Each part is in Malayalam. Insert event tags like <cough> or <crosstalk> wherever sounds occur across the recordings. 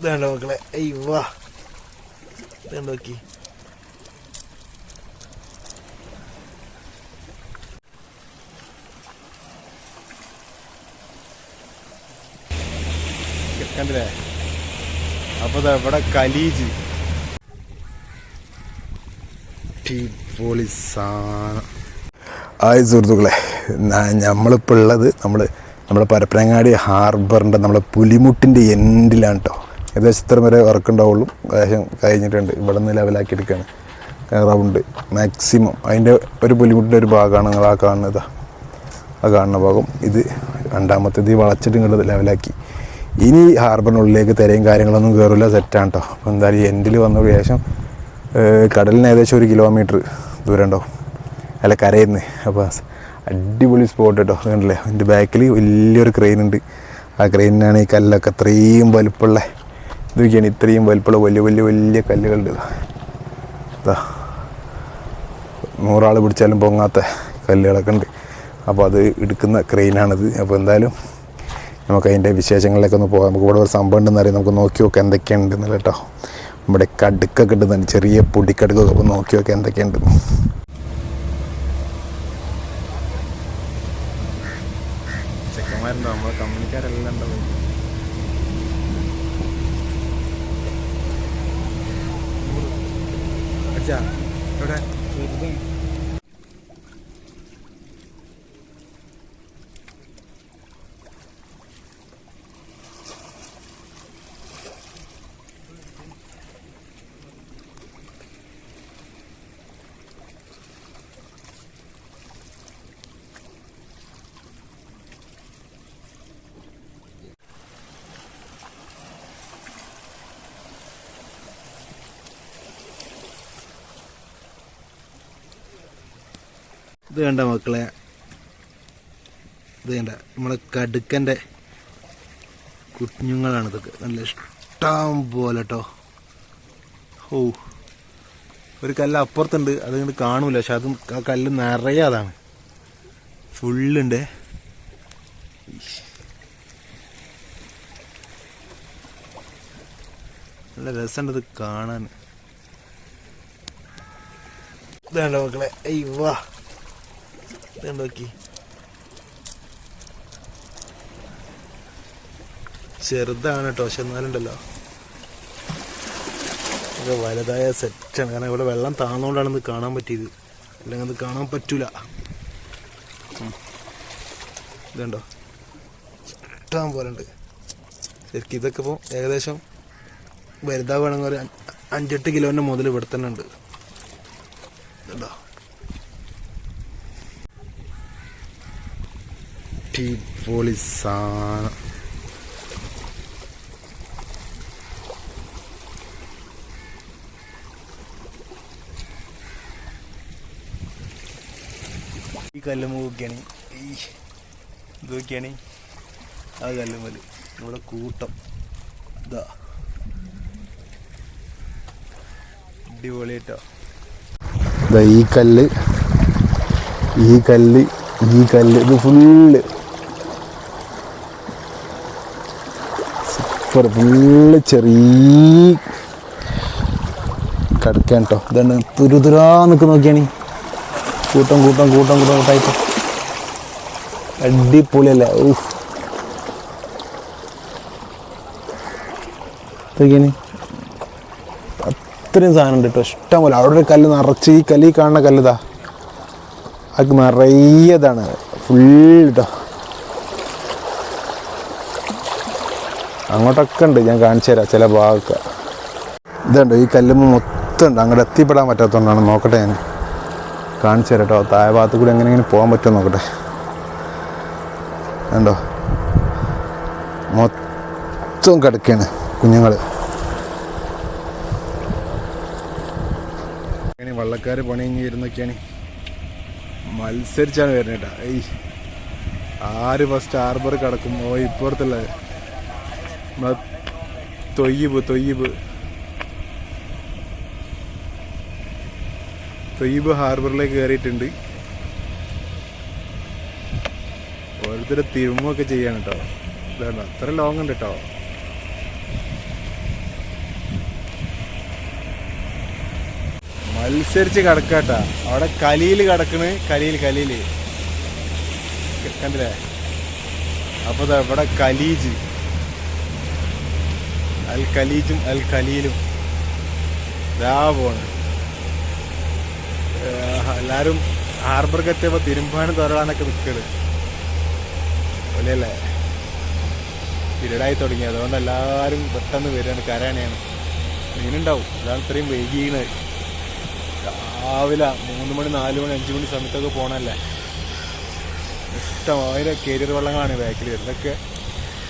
ഇതാണ്ടോ മക്കളെ. അയ്യോ ഇതാണ്ടോ നോക്കി. കണ്ടില്ലേ? അപ്പൊ ഇവിടെ കലീജ്. ആയ സാധനം. സുഹൃത്തുക്കളെ നമ്മളിപ്പോൾ ഉള്ളത് നമ്മൾ നമ്മുടെ പരപ്പനങ്ങാടി ഹാർബറിന്റെ നമ്മുടെ പുലിമുട്ടിന്റെ എൻഡിലാണ് കേട്ടോ ഏകദേശം ഇത്ര വരെ വർക്ക് ഉണ്ടാവുള്ളൂ. ഏകദേശം കഴിഞ്ഞിട്ടുണ്ട്. ഇവിടെ നിന്ന് ലെവലാക്കി എടുക്കുകയാണ് റൗണ്ട് മാക്സിമം അതിന്റെ ഒരു പുലിമുട്ടിന്റെ ഒരു ഭാഗമാണ് നിങ്ങൾ ആ കാണുന്നത്. ആ കാണുന്ന ഭാഗം. ഇത് രണ്ടാമത്തേത് ഈ വളച്ചിട്ട് ഇങ്ങോട്ട് ലെവലാക്കി. ഇനി ഹാർബറിനുള്ളിലേക്ക് തിരയും കാര്യങ്ങളൊന്നും കയറില്ല സെറ്റാണ് കേട്ടോ അപ്പോൾ എന്തായാലും എൻഡിൽ വന്ന ശേഷം കടലിന് ഏകദേശം ഒരു കിലോമീറ്റർ ദൂരം ഉണ്ടാവും അല്ല കരയിന്ന്. അപ്പോൾ അടിപൊളി സ്പോട്ട് കേട്ടോ കണ്ടില്ലേ? എന്റെ ബാക്കിൽ വലിയൊരു ക്രെയിൻ ഉണ്ട്. ആ ക്രെയിനാണ് ഈ കല്ലൊക്കെ അത്രയും വലുപ്പമുള്ള ഇതൊക്കെയാണ് ഇത്രയും വലുപ്പുള്ള വലിയ വലിയ വലിയ കല്ലുകളുണ്ട് ഇതാ. നൂറാൾ പിടിച്ചാലും പൊങ്ങാത്ത കല്ലുകളൊക്കെ ഉണ്ട്. അപ്പോൾ അത് എടുക്കുന്ന ക്രെയിനാണിത്. അപ്പോൾ എന്തായാലും നമുക്ക് അതിന്റെ വിശേഷങ്ങളിലേക്ക് ഒന്ന് പോകാം. നമുക്ക് ഇവിടെ ഒരു സംഭവം ഉണ്ടെന്ന് അറിയാം. നമുക്ക് നോക്കി നോക്കാം എന്തൊക്കെയുണ്ട് എന്നല്ല കേട്ടോ. നമ്മുടെ കടുക്കൊക്കെ തന്നെ. ചെറിയ പൊടിക്കടുക്കൊക്കെ അപ്പോൾ നോക്കി നോക്കാം എന്തൊക്കെയുണ്ട്. ചെക്കന്മാരുണ്ടോ നമ്മളെ കമ്പനിക്കാരെല്ലാം ഉണ്ടാവും aja. കണ്ട മക്കളെ ഇത് കണ്ട നമ്മളെ കടുക്കന്റെ കുഞ്ഞുങ്ങളാണ് ഇതൊക്കെ. നല്ല ഇഷ്ടം പോലെ കേട്ടോ ഓ ഒരു കല്ല് അപ്പുറത്തുണ്ട് അത് ഇങ്ങോട്ട് കാണൂല. പക്ഷെ അതും ആ കല്ല് നിറയെ അതാണ്. ഫുള്ളുണ്ട്. നല്ല രസമുണ്ട് ഇത് കാണാൻ. ഇതാണ്ട മക്കളെ അയ്യോ ഇതാണ്ട് നോക്കി ചെറുതാണ് കേട്ടോ പക്ഷെ എന്നാലുണ്ടല്ലോ. ഇത് വലുതായ സെറ്റാണ് കാരണം ഇവിടെ വെള്ളം താന്നുകൊണ്ടാണ് ഇത് കാണാൻ പറ്റിയത്. അല്ലെങ്കിൽ അത് കാണാൻ പറ്റൂല. ഇതുണ്ടോ? ഇഷ്ടം പോലെ ഉണ്ട്. ശരിക്കും ഇതൊക്കെ ഇപ്പോൾ ഏകദേശം വലുതാവുകയാണെങ്കിൽ ഒരു അഞ്ച്- അഞ്ചെട്ട് കിലോന്റെ മുതൽ ഇവിടെ തന്നെ ഉണ്ട്. ഇതുണ്ടോ? അടിപൊളി സാധനം ഈ കല്ല് നോക്കിയാണ്. ഈ ഇത് നോക്കിയാണ്. ആ കല്ലുമ്മൽ നമ്മുടെ കൂട്ടം. ഇതാ. അടിപൊളി കേട്ടോ ഈ കല്ല്. ഈ കല്ല് ഈ കല്ല്. ഇത് ഫുള്ള് സൂപ്പർ ഫുള്ള് ചെറിയ കടക്കാൻ കേട്ടോ ഇതാണ് തുരുതുരാ നിൽക്ക് നോക്കിയാണ്. കൂട്ടം കൂട്ടം കൂട്ടം കൂട്ടം കൂട്ടായിട്ട്. അടിപൊളിയല്ലേ? ഊഹ് നോക്കിയാണ് അത്രയും സാധനം ഉണ്ട് കേട്ടോ ഇഷ്ടം പോലെ അവിടെ ഒരു കല്ല് നിറച്ച് ഈ കല്ല് കാണുന്ന കല്ലിതാ അത് നിറയതാണ് ഫുൾ കേട്ടോ അങ്ങോട്ടൊക്കെ ഉണ്ട് ഞാൻ കാണിച്ചു തരാം ചില ഭാഗമൊക്കെ. ഇതുണ്ട് ഈ കല്ലുമ്മ മൊത്തം ഉണ്ട് അങ്ങോട്ട് എത്തിപ്പെടാൻ പറ്റാത്തതുകൊണ്ടാണ്. നോക്കട്ടെ ഞാൻ. കാണിച്ചു തരാം കേട്ടോ. താഴെ ഭാഗത്ത് കൂടി എങ്ങനെ ഇങ്ങനെ പോകാൻ പറ്റുമോ നോക്കട്ടെ. കണ്ടോ? മൊത്തം കിടക്കാണ് കുഞ്ഞുങ്ങൾ വള്ളക്കാർ പണി കഴിഞ്ഞ് വരുന്നൊക്കെയാണ് മത്സരിച്ചാണ് വരുന്നത് കേട്ടോ. ഏയ്. ആര് ഫസ്റ്റ് ഹാർബർ കിടക്കും ഓ ഇപ്പുറത്തുള്ള നമ്മളെ തൊയ്യബ് തൊയ്യബ് തൊയ്യബ് ഹാർബറിലേക്ക് കയറിയിട്ടുണ്ട്. ഓരോരുത്തരെ തിരുമൊക്കെ ചെയ്യാണ് കേട്ടോ ഇതാണ് അത്ര ലോങ് ഉണ്ട് കേട്ടോ മത്സരിച്ച് കിടക്കാട്ടാ അവിടെ കലിയിൽ കിടക്കണ് കലിയിൽ കലിയിൽ. കണ്ടില്ലേ? അപ്പോൾ ഇവിടെ കലീജ്. അൽ ഖലീജും അൽ ഖലീലും. ഇതാ പോണ്. ഏഹ് എല്ലാരും ഹാർബർക്ക് എത്തിയപ്പോ തിരുമ്പാനും തൊരളാനൊക്കെ നിൽക്കണ് അല്ലേ ഇരുടായി തുടങ്ങി. അതുകൊണ്ട് എല്ലാവരും പെട്ടെന്ന് വരികയാണ് കരയണയാണ് മീനുണ്ടാവും. അതാണ് ഇത്രയും വൈകിയത് രാവിലെ മൂന്ന് മണി നാല് മണി അഞ്ച് മണി സമയത്തൊക്കെ പോണല്ലേ? അതിന് കരിയർ വെള്ളങ്ങളാണ് ബാക്കിൽ ഇതൊക്കെ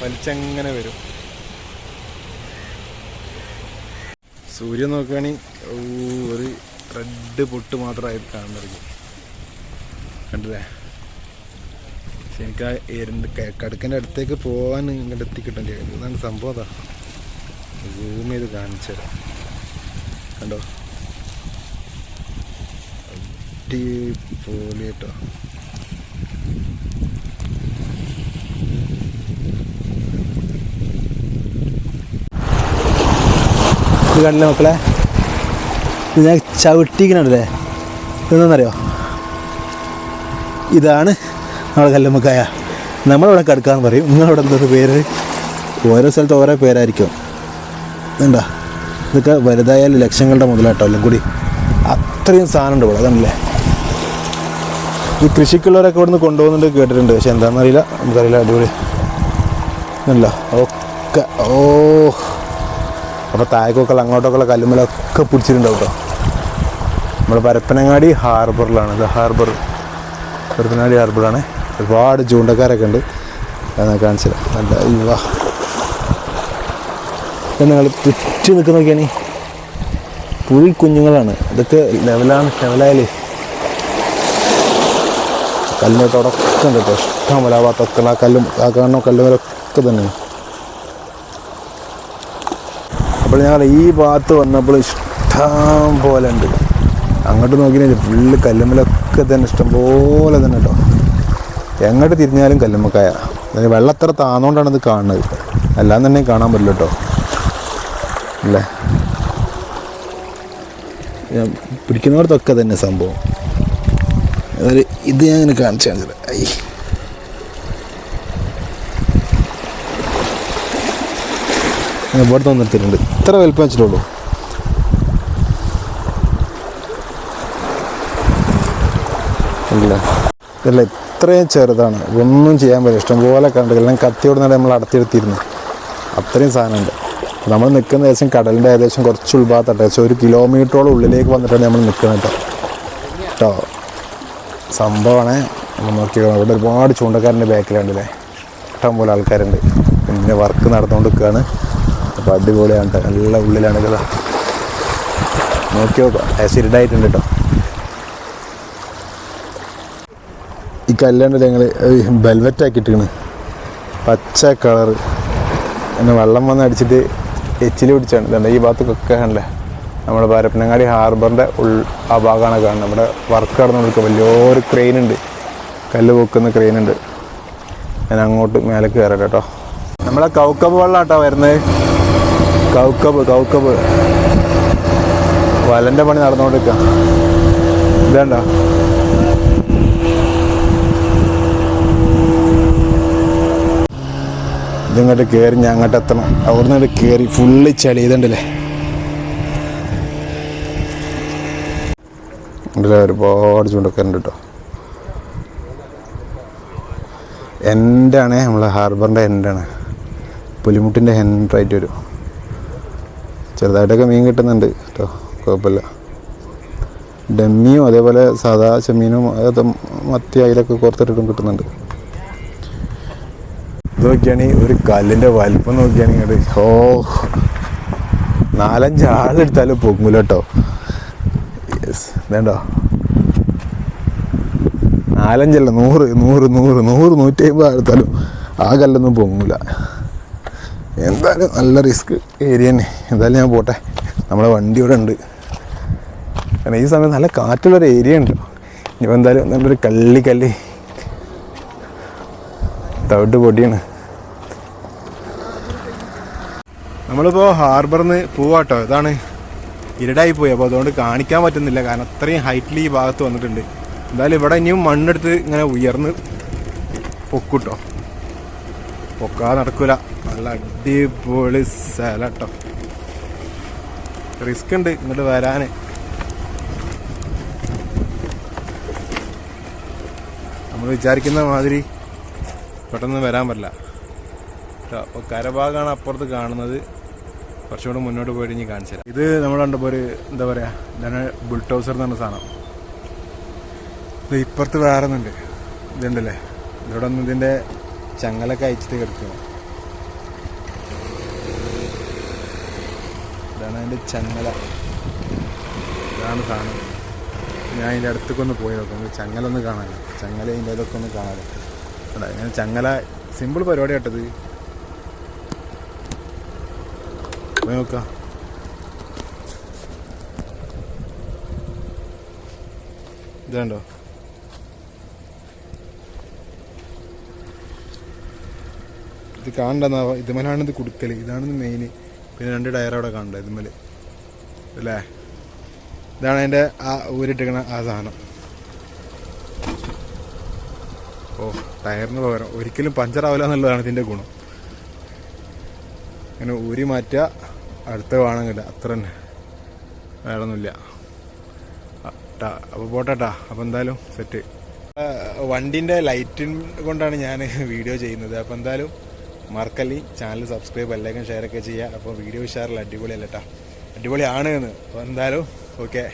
വലിച്ചങ്ങനെ വരും? സൂര്യൻ നോക്കുകയാണെങ്കിൽ ഒരു റെഡ് പൊട്ട് മാത്രമായി തുടങ്ങി കണ്ടില്ലേ? പക്ഷെ എനിക്ക് ആ എരിണ്ട് കടുക്കന്റെ അടുത്തേക്ക് പോകാൻ ഇങ്ങോട്ട് എത്തിക്കിട്ടില്ല ഇതാണ് സംഭവം അതാ. സൂം ചെയ്ത് കാണിച്ചു കണ്ടോ? അടിപൊളി കേട്ടോ. ഇത് കണ്ടില്ല മക്കളെ? ഇത് ഞാൻ ചവിട്ടിക്കണല്ലേ ഇതെന്നറിയോ ഇതാണ് നമ്മുടെ കല്ലുമ്മക്കായ. നമ്മളിവിടെ കടുക്കാന്ന് പറയും. നിങ്ങളിവിടെ എന്തൊരു പേര്? ഓരോ സ്ഥലത്ത് ഓരോ പേരായിരിക്കും. എന്താ ഇതൊക്കെ വലുതായാലും ലക്ഷങ്ങളുടെ മുതലാട്ടോ എല്ലാം കൂടി. അത്രയും സാധനമുണ്ട് ഇവിടെ അതല്ലേ ഈ കൃഷിക്കുള്ളവരൊക്കെ ഇവിടുന്ന് കൊണ്ടുപോകുന്നുണ്ട് കേട്ടിട്ടുണ്ട്. പക്ഷെ എന്താണെന്നറിയില്ല. നമുക്കറിയില്ല. അടിപൊളി. അല്ല ഓക്കെ ഓ. അപ്പോൾ താഴേക്കൊക്കെ അങ്ങോട്ടൊക്കെയുള്ള കല്ലുമ്മലൊക്കെ പിടിച്ചിട്ടുണ്ടാവും കേട്ടോ നമ്മൾ പരപ്പനങ്ങാടി ഹാർബറിലാണ്. ഇത് ഹാർബർ പരപ്പനങ്ങാടി ഹാർബറാണ്. ഒരുപാട് ചൂണ്ടക്കാരൊക്കെ ഉണ്ട്. കാണിച്ചത് നല്ല ഇവ നിങ്ങൾ നിൽക്കുന്ന നോക്കിയാണി. പുഴി കുഞ്ഞുങ്ങളാണ്. ഇതൊക്കെ ലെവലാണ് ലെവലായാലേ. ഒക്കെ ഉണ്ട് കേട്ടോ ഇഷ്ടം പോലെ ആ ആ കല്ലും ആ കാണുന്ന കല്ലുമലൊക്കെ തന്നെയാണ്. അപ്പോൾ ഞങ്ങൾ ഈ ഭാഗത്ത് വന്നപ്പോൾ ഇഷ്ടം പോലെ ഉണ്ട്. അങ്ങോട്ട് നോക്കിയാൽ ഫുള്ള് കല്ലുമ്മലൊക്കെ തന്നെ ഇഷ്ടം പോലെ തന്നെ കേട്ടോ എങ്ങോട്ട് തിരിഞ്ഞാലും കല്ലുമ്മക്കായ. അതായത് വെള്ളത്ര താന്നുകൊണ്ടാണ് ഇത് കാണുന്നത്. എല്ലാം തന്നെ കാണാൻ പറ്റില്ല കേട്ടോ അല്ലേ? ഞാൻ പിടിക്കുന്നിടത്തൊക്കെ തന്നെ സംഭവം. അതായത് ഇത് ഞാൻ ഇങ്ങനെ കാണിച്ചു കാണിച്ചില്ല ഐ. ഇവിടെ തന്നിട്ടുണ്ട് ഇത്ര വലിപ്പം വെച്ചിട്ടുള്ളൂ. ഇല്ല. ഇത്രയും ചെറുതാണ്. ഒന്നും ചെയ്യാൻ പറ്റില്ല. ഇഷ്ടംപോലെ കണ്ട് എല്ലാം കത്തിയോട് നട നമ്മൾ അടത്തിയെടുത്തിരുന്നു. അത്രയും സാധനമുണ്ട്. നമ്മൾ നിൽക്കുന്ന ഏകദേശം കടലിന്റെ ഏകദേശം കുറച്ച് ഉൾഭാഗത്തട്ട ഏകദേശം ഒരു കിലോമീറ്ററോളം ഉള്ളിലേക്ക് വന്നിട്ടാണ് നമ്മൾ നിൽക്കുന്നത് കേട്ടോ. കേട്ടോ. സംഭവമാണ്. നമ്മൾ നോക്കി ഇവിടെ ഒരുപാട് ചൂണ്ടക്കാരന്റെ ബാക്കിലുണ്ടല്ലേ ഇഷ്ടം പോലെ ആൾക്കാരുണ്ട്. പിന്നെ വർക്ക് നടന്നുകൊണ്ട് നിൽക്കുകയാണ്. അപ്പോൾ അടിപൊളിയാണ് കേട്ടോ നല്ല ഉള്ളിലാണ് കേട്ടോ. നോക്കി നോക്കാം. ആസിഡായിട്ടുണ്ട് കേട്ടോ ഈ കല്യാണത്തിൽ ഞങ്ങൾ ബെൽവെറ്റ് ആക്കിയിട്ടാണ് പച്ച കളർ പിന്നെ വെള്ളം വന്ന് അടിച്ചിട്ട് എച്ചിൽ പിടിച്ചാണ്. ഇതുണ്ട് ഈ ഭാഗത്തൊക്കെ ആണല്ലേ നമ്മുടെ പരപ്പനങ്ങാടി ഹാർബറിന്റെ ഉൾ ആ ഭാഗമാണ് കാണുന്നത്. നമ്മുടെ വർക്ക് നടന്നുകൊടുക്കുക വലിയൊരു ക്രെയിൻ ഉണ്ട്. കല്ല് പൊക്കുന്ന ക്രെയിൻ ഉണ്ട്. ഞാൻ അങ്ങോട്ട് മേലെ കയറട്ടെ കേട്ടോ. നമ്മളെ കൗക്കബ് വെള്ളം കേട്ടോ വരുന്നത്. കൗക്കബ് കൗക്കബ്. വലന്റെ പണി നടന്നുകൊണ്ടിരിക്കുക വേണ്ട ഇതിങ്ങോട്ട് കയറി ഞാൻ അങ്ങോട്ട് എത്തണം. അവിടുന്ന് ഇങ്ങോട്ട് കയറി ഫുള്ള് ചളി ഇതുണ്ടല്ലേ? ഉണ്ടല്ലേ ഒരുപാട് ചൂണ്ടക്കാരുണ്ട് കേട്ടോ. എൻഡാണ് നമ്മളെ ഹാർബറിന്റെ എൻഡാണ് പുലിമുട്ടിന്റെ ഹെൻഡായിട്ട് വരും. ചെറുതായിട്ടൊക്കെ മീൻ കിട്ടുന്നുണ്ട് കേട്ടോ. കുഴപ്പമില്ല. ഡമ്മിയും അതേപോലെ സാധാ ചെമ്മീനും അത് മത്തി അതിലൊക്കെ കോർത്തിട്ടും കിട്ടുന്നുണ്ട്. ഇത് നോക്കിയാണെങ്കിൽ ഒരു കല്ലിന്റെ വലിപ്പം നോക്കിയാണെങ്കിൽ ഓ നാലഞ്ച് ആളെടുത്താലും പൊങ്ങൂല കേട്ടോ. യെസ് വേണ്ടോ നാലഞ്ചല്ല നൂറ് നൂറ് നൂറ് നൂറ് നൂറ്റി അമ്പത് എടുത്താലും ആ കല്ലൊന്നും പൊങ്ങൂല. എന്തായാലും നല്ല റിസ്ക് ഏരിയ തന്നെ. എന്തായാലും ഞാൻ പോട്ടെ. നമ്മുടെ വണ്ടി ഇവിടെ ഉണ്ട്. കാരണം ഈ സമയത്ത് നല്ല കാറ്റുള്ളൊരു ഏരിയ ഉണ്ട്. ഇനിയിപ്പോൾ എന്തായാലും നല്ലൊരു കള്ളി കല്ലി. തവിട്ട് പൊടിയാണ്. നമ്മളിപ്പോൾ ഹാർബറിൽ നിന്ന് പോവാട്ടോ. ഇതാണ് ഇരടായി പോയി. അപ്പോൾ അതുകൊണ്ട് കാണിക്കാൻ പറ്റുന്നില്ല. കാരണം അത്രയും ഹൈറ്റിൽ ഈ ഭാഗത്ത് വന്നിട്ടുണ്ട്. എന്തായാലും ഇവിടെ ഇനിയും മണ്ണെടുത്ത് ഇങ്ങനെ ഉയർന്ന് പൊക്കൂട്ടോ. പൊക്കാതെ നടക്കൂല. നല്ല അടിപൊളി സ്ഥലട്ടോ റിസ്ക് ഉണ്ട് ഇങ്ങോട്ട് വരാൻ നമ്മൾ വിചാരിക്കുന്ന മാതിരി പെട്ടെന്ന് വരാൻ പറ്റില്ല. അപ്പോൾ കരഭാഗമാണ് അപ്പുറത്ത് കാണുന്നത്. കുറച്ചുകൂടെ മുന്നോട്ട് പോയിട്ട് ഇനി കാണിച്ചു ഇത് നമ്മൾ കണ്ടപ്പോൾ ഒരു എന്താ പറയുക ഇതാണ് ബുൾട്ടോസർ എന്ന് പറഞ്ഞ സാധനം. ഇത് ഇപ്പുറത്ത് വേറെ ഒന്നുണ്ട് ഇതുണ്ടല്ലേ? ഇവിടെ ഒന്ന് ഇതിന്റെ ചങ്ങലൊക്കെ അയച്ചിട്ട് കിടക്കുക ഇതാണ് അതിന്റെ ചങ്ങല. ഇതാണ് സാധനം. ഞാൻ അതിന്റെ അടുത്തേക്ക് ഒന്ന് പോയി നോക്കാം. ചങ്ങല ഒന്ന് കാണാൻ ചങ്ങല അതിന്റെ ഇതൊക്കെ ഒന്ന് കാണാൻ അല്ല ഇങ്ങനെ ചങ്ങല സിമ്പിൾ പരിപാടി കേട്ടത് പോയി നോക്കാം. ഇതുണ്ടോ ഇത് കാണണ്ടെന്നാവാ ഇതുമലാണ് ഇത് കുടുക്കൽ ഇതാണ് മെയിൻ പിന്നെ രണ്ട് ടയർ അവിടെ കാണണ്ട ഇതുമൽ അല്ലേ? ഇതാണ് അതിന്റെ ആ ഊരിട്ടിക്കണ ആ സാധനം. ഓ ടയറിന് പകരം. ഒരിക്കലും പഞ്ചർ ആവില്ല എന്നുള്ളതാണ് ഇതിന്റെ ഗുണം. അങ്ങനെ ഊരി മാറ്റുക അടുത്ത വേണമെങ്കില്ല അത്ര തന്നെ. വേറൊന്നുമില്ല. അപ്പോൾ പോട്ടെട്ടാ അപ്പോൾ എന്തായാലും സെറ്റ് വണ്ടിന്റെ ലൈറ്റിൻ കൊണ്ടാണ് ഞാൻ വീഡിയോ <laughs> ചെയ്യുന്നത്. അപ്പോൾ എന്തായാലും മറക്കല്ലി ചാനൽ സബ്സ്ക്രൈബ് എല്ലാവർക്കും ഷെയർ ഒക്കെ ചെയ്യുക. അപ്പോൾ വീഡിയോ ഷെയറിൽ അടിപൊളിയല്ല കേട്ടോ അടിപൊളിയാണ് എന്ന്. അപ്പോൾ എന്തായാലും ഓക്കെ.